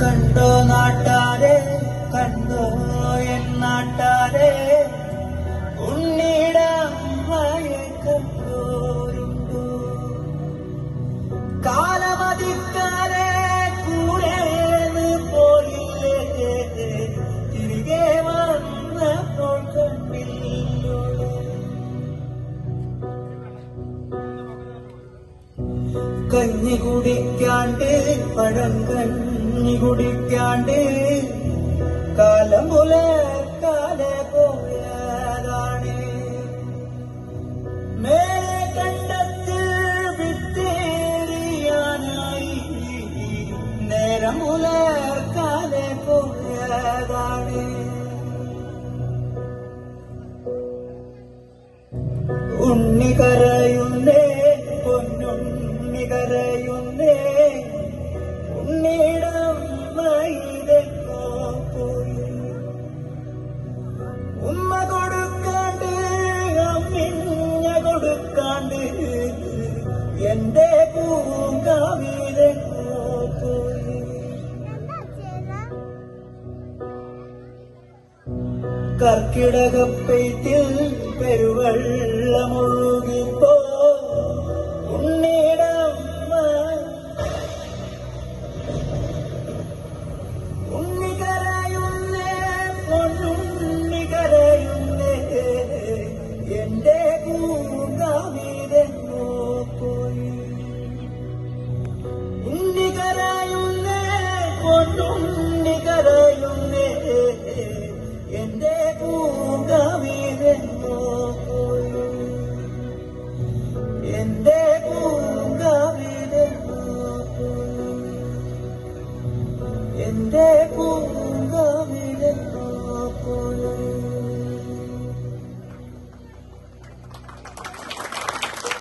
കണ്ടോ നാട്ടാരെ കണ്ടോ എൻ നാട്ടാരെ? ഉണ്ണിടമ്മയെ കണ്ടോരുണ്ടോ കാലമതിക്കാരെ കൂടെ പോയില്ലേ തിരികെ വന്നപ്പോൾ കണ്ടില്ലോ കഞ്ഞി കുടിക്കാണ്ട് പഴം കഞ്ഞി കുടിക്കാണ്ട് കാലം പുലർക്കാലെ പോയതാണ്. മേലെ കണ്ടത്തിൽ വിത്തേറിയാനായി നേരം പുലർക്കാലെ പോയതാണ്. ഉണ്ണി കർക്കിടകപ്പെയ്ത്തിൽ പെരുവെള്ളമൊഴുകിപ്പോ പൂങ്കാവിലെങ്ങോ പോയി? എന്റെ പൂങ്കാവിലെങ്ങോ പോയി? എന്റെ